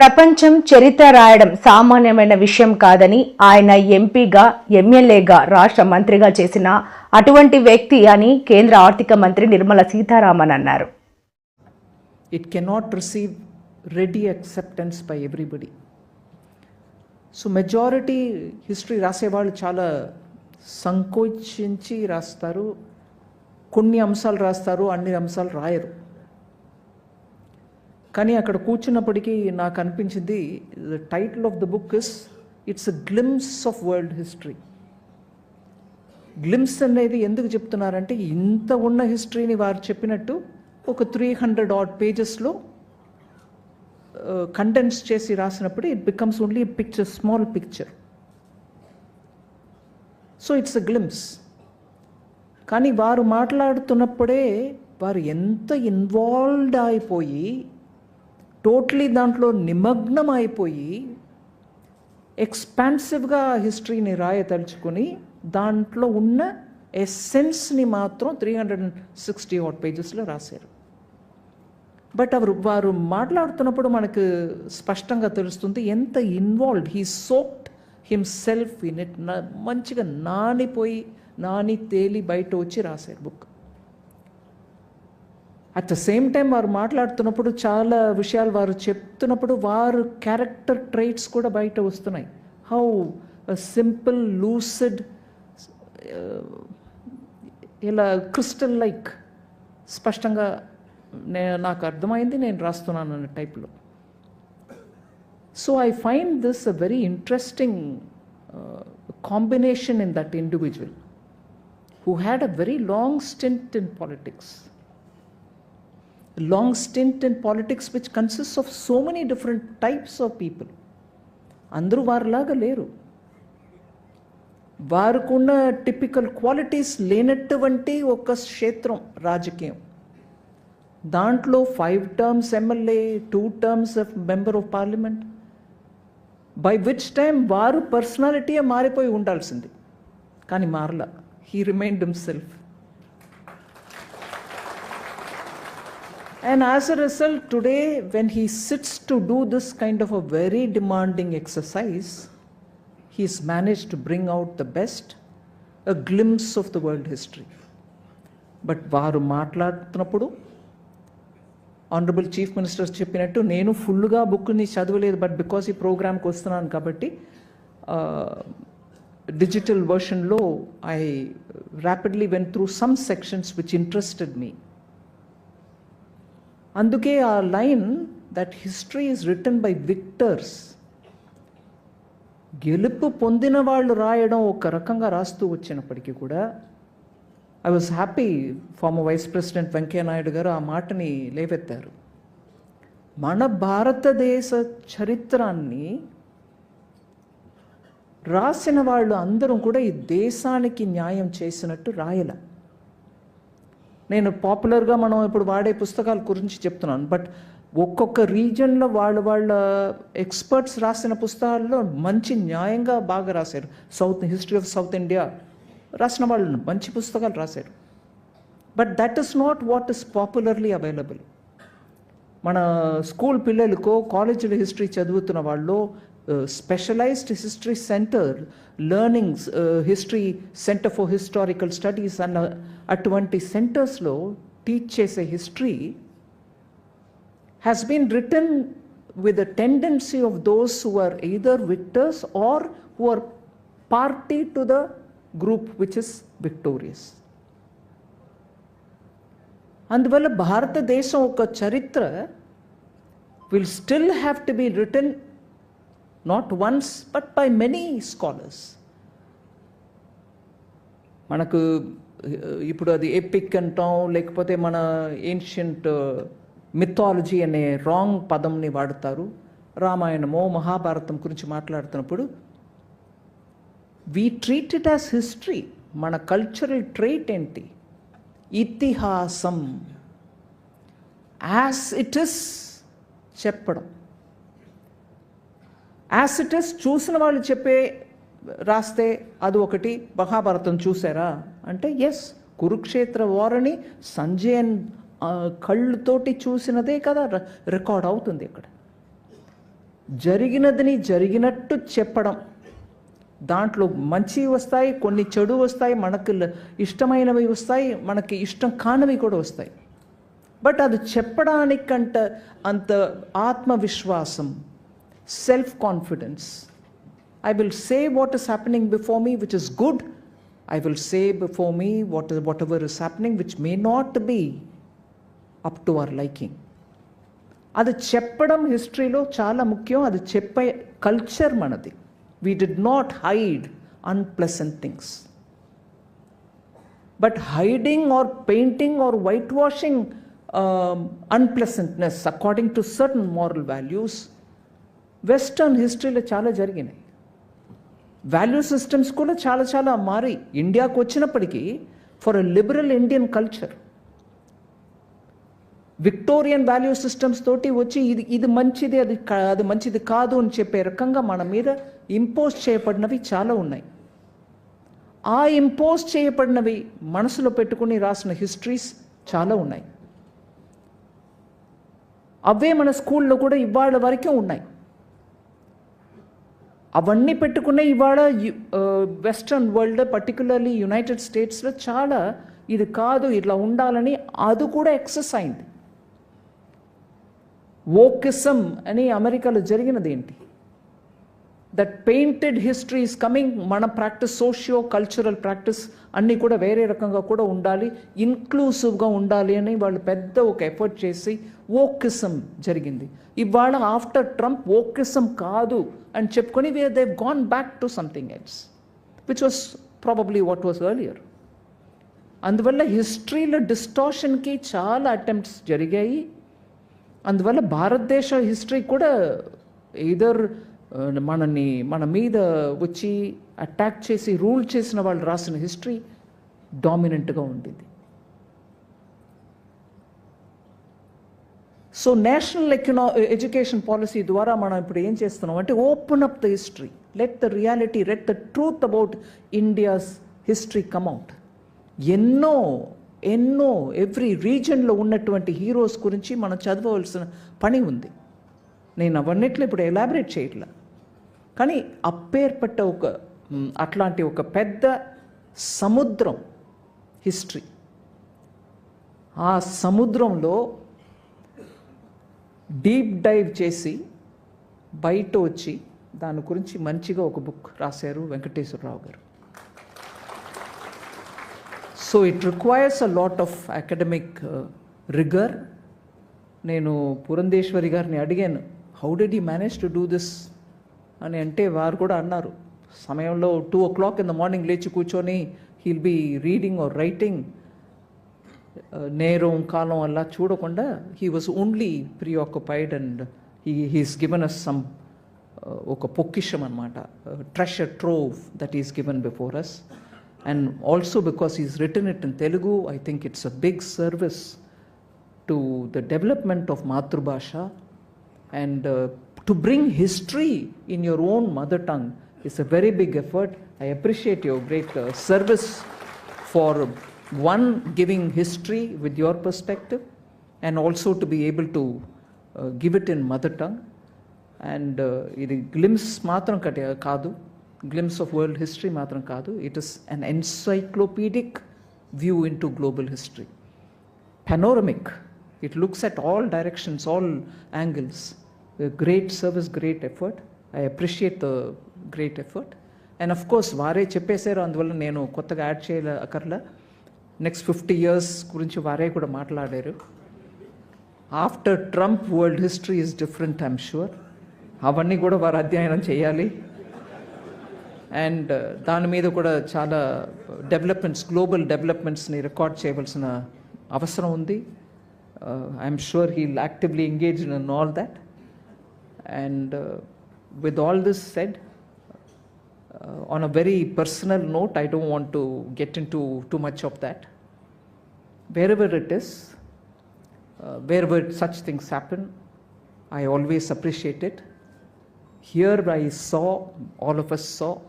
ప్రపంచం చరిత్ర రాయడం సామాన్యమైన విషయం కాదని ఆయన ఎంపీగా ఎమ్మెల్యేగా రాష్ట్ర మంత్రిగా చేసిన అటువంటి వ్యక్తి అని కేంద్ర ఆర్థిక మంత్రి నిర్మల సీతారామన్ అన్నారు. It cannot receive ready acceptance by everybody so majority history రాసేవాళ్ళు చాలా సంకోచించి రాస్తారు. కొన్ని అంశాలు రాస్తారు అన్ని అంశాలు రాయరు. కానీ అక్కడ కూర్చున్నప్పటికీ నాకు అనిపించింది the title of the book is it's a glimpse of world history glimpse అనేది ఎందుకు చెప్తున్నారంటే ఇంత ఉన్న హిస్టరీని వారు చెప్పినట్టు ఒక త్రీ హండ్రెడ్ ఆట్ పేజెస్లో కంటెంట్స్ చేసి రాసినప్పుడు it becomes only picture small picture so it's a glimpse కానీ వారు మాట్లాడుతున్నప్పుడే వారు ఎంత ఇన్వాల్వ్డ్ అయిపోయి టోటలీ దాంట్లో నిమగ్నం అయిపోయి ఎక్స్పాన్సివ్గా హిస్టరీని రాయతలుచుకొని దాంట్లో ఉన్న ఎస్సెన్స్ని మాత్రం three hundred and sixty out పేజెస్లో రాశారు. బట్ అవరు వారు మాట్లాడుతున్నప్పుడు మనకు స్పష్టంగా తెలుస్తుంది ఎంత involved he soaked himself in it మంచిగా నానిపోయి నాని తేలి బయట వచ్చి రాశారు book. At the same time వారు మాట్లాడుతున్నప్పుడు చాలా విషయాలు వారు చెప్తున్నప్పుడు వారు క్యారెక్టర్ ట్రైట్స్ కూడా బయట వస్తున్నాయి. హౌ సింపుల్ లూసిడ్ ఇలా క్రిస్టల్ లైక్ స్పష్టంగా నే నాకు అర్థమైంది నేను రాస్తున్నాను అన్న టైప్లో so I find this a very interesting combination in that individual who had a very long stint in politics long long stint in politics which consists of so many different types of people. అందరూ వారిలాగా లేరు. వారికున్న typical qualities లేనటువంటి ఒక క్షేత్రం రాజకీయం. దాంట్లో five terms MLA two terms of member of parliament by which time వారు పర్సనాలిటీయే మారిపోయి ఉండాల్సింది. కానీ మారలా. Remained remained self And as a result, today, when he sits to do this kind of a very demanding exercise, he's managed to bring out the best, a glimpse of the world history. But వారు మాట్లాడుతున్నప్పుడు honourable chief minister చెప్పినట్టు నేను ఫుల్గా బుక్ని చదవలేదు but because ఈ ప్రోగ్రామ్కి వస్తున్నాను కాబట్టి digital వర్షన్లో I rapidly went through some sections which interested me అందుకే ఆ line that history is written by victors గెలుపు పొందిన వాళ్ళు రాయడం ఒక రకంగా రాస్తూ వచ్చినప్పటికీ కూడా I was happy former vice president Venkaiah Naidu garu ఆ మాటని లేవెత్తారు. మన భారతదేశ చరిత్రాన్ని రాసిన వాళ్ళు అందరూ కూడా ఈ దేశానికి న్యాయం చేసినట్టు రాయలే. నేను పాపులర్గా మనం ఇప్పుడు వాడే పుస్తకాల గురించి చెప్తున్నాను. బట్ ఒక్కొక్క రీజన్లో వాళ్ళ వాళ్ళ ఎక్స్పర్ట్స్ రాసిన పుస్తకాల్లో మంచి న్యాయంగా బాగా రాశారు. South history of South India రాసిన వాళ్ళు మంచి పుస్తకాలు రాశారు. But that is not what is popularly available. మన స్కూల్ పిల్లలకో కాలేజీలో హిస్టరీ చదువుతున్న వాళ్ళు specialised history centre learnings history centre for historical studies అన్న అటువంటి సెంటర్స్లో టీచ్ చేసే history has been written with the tendency of those who are either victors or who are party to the group which is victorious అందువల్ల భారతదేశం ఒక చరిత్ర will still have to be written not once but by many scholars మనకు ఇప్పుడు అది epic అంటాం లేకపోతే మన ఏన్షియంట్ మిథాలజీ uh, అనే రాంగ్ పదంని వాడతారు. రామాయణమో మహాభారతం గురించి మాట్లాడుతున్నప్పుడు we treat it as history మన కల్చరల్ ట్రేట్ ఏంటి? ఇతిహాసం. యాజ్ ఇట్ ఇస్ చెప్పడం. యాసిటస్ ఇట్ చూసిన వాళ్ళు చెప్పే రాస్తే అది ఒకటి మహాభారతం చూసారా? అంటే ఎస్ కురుక్షేత్ర వారని సంజయన్ కళ్ళుతోటి చూసినదే కదా ర- రికార్డ్ అవుతుంది ఇక్కడ. జరిగినదని జరిగినట్టు చెప్పడం. దాంట్లో మంచి వస్తాయి కొన్ని చెడు వస్తాయి మనకు ల- ఇష్టమైనవి వస్తాయి మనకి ఇష్టం కానివి కూడా వస్తాయి. బట్ అది చెప్పడానికంట అంత ఆత్మవిశ్వాసం self confidence I will say what is happening before me which is good I will say before me what whatever is happening which may not be up to our liking అది చెప్పడం హిస్టరీలో చాలా ముఖ్యం అది చెప్పే కల్చర్ మనది we did not hide unpleasant things but hiding or painting or whitewashing unpleasantness according to certain moral values western హిస్టరీలో చాలా జరిగినాయి. వాల్యూ సిస్టమ్స్ కూడా చాలా చాలా మారి. ఇండియాకు వచ్చినప్పటికీ for a liberal Indian culture Victorian value systems తోటి వచ్చి ఇది ఇది మంచిది అది అది మంచిది కాదు అని చెప్పే రకంగా మన మీద ఇంపోజ్ చేయబడినవి చాలా ఉన్నాయి. ఆ ఇంపోజ్ చేయబడినవి మనసులో పెట్టుకుని రాసిన హిస్టరీస్ చాలా ఉన్నాయి. అవే మన స్కూల్లో కూడా ఇవాళ వరకే ఉన్నాయి. అవన్నీ పెట్టుకునే ఇవాళ వెస్ట్రన్ వరల్డ్ పర్టికులర్లీ యునైటెడ్ స్టేట్స్లో చాలా ఇది కాదు ఇట్లా ఉండాలని అది కూడా ఎక్సెస్ అయింది. ఓకిసం అని అమెరికాలో జరిగినది ఏంటి? That painted history is coming మన ప్రాక్టీస్ సోషియో కల్చరల్ ప్రాక్టీస్ అన్నీ కూడా వేరే రకంగా కూడా ఉండాలి ఇన్క్లూసివ్గా ఉండాలి అని వాళ్ళు పెద్ద ఒక ఎఫర్ట్ చేసి ఓకిసం జరిగింది. ఇవాళ ఆఫ్టర్ ట్రంప్ ఓకిసం కాదు అని చెప్పుకొని we have gone back to something else which was probably what was earlier అందువల్ల హిస్టరీలో డిస్టార్షన్కి చాలా అటెంప్ట్స్ జరిగాయి. అందువల్ల భారతదేశ హిస్టరీ కూడా ఇదర్ మనని మన మీద వచ్చి అటాక్ చేసి రూల్ చేసిన వాళ్ళు రాసిన హిస్టరీ డామినెంట్గా ఉండేది so national econ education policy ద్వారా మనం ఇప్పుడు ఏం చేస్తున్నాం అంటే open up the history let the reality let the truth about India's history come out ఎన్నో ఎన్నో ఎవ్రీ రీజన్లో ఉన్నటువంటి హీరోస్ గురించి మనం చదవవలసిన పని ఉంది. నేను అవన్నిట్లో ఇప్పుడు ఎలాబరేట్ చేయట్లా. కానీ అప్పేర్పట్ట ఒక అట్లాంటి ఒక పెద్ద సముద్రం హిస్టరీ. ఆ సముద్రంలో డీప్ డైవ్ చేసి బయట వచ్చి దాని గురించి మంచిగా ఒక బుక్ రాశారు Venkateswara Rao garu. So it requires a lot of academic rigour. నేను పురంధేశ్వరి గారిని అడిగాను how did he manage to do this అని అంటే వారు కూడా అన్నారు. సమయంలో two o'clock in the morning లేచి కూర్చొని he'll be reading or writing నేరం కాలం అలా చూడకుండా he was only preoccupied and he he's given us some ఒక పొక్కిషం అనమాట treasure trove that is given before us and also because is written it in Telugu I think it's a big service to the development of మాతృభాష and to bring history in your own mother tongue is a very big effort. I appreciate your great uh, service for one giving history with your perspective and also to be able to uh, give it in mother tongue. And ఇది glimpse మాత్రం కట కాదు glimpse of world history మాత్రం కాదు it is an encyclopedic view into global history panoramic. It looks at all directions, all angles. great service great effort I appreciate the great effort and of course వారే చెప్పేశారు. అందువల్ల నేను కొత్తగా add చేయాల అక్కర్లా. Next fifty years గురించి వారే కూడా మాట్లాడారు. After Trump world history is different I'm sure అవన్నీ కూడా వారు అధ్యయనం చేయాలి. అండ్ uh, దాని మీద కూడా చాలా డెవలప్మెంట్స్ గ్లోబల్ డెవలప్మెంట్స్ని రికార్డ్ చేయవలసిన అవసరం ఉంది. I'm sure he'll actively engage in all that And uh, with all this said, uh, on a very personal note, I don't want to get into too much of that. Wherever it is, uh, wherever such things happen, I always appreciate it. Here I saw, all of us saw,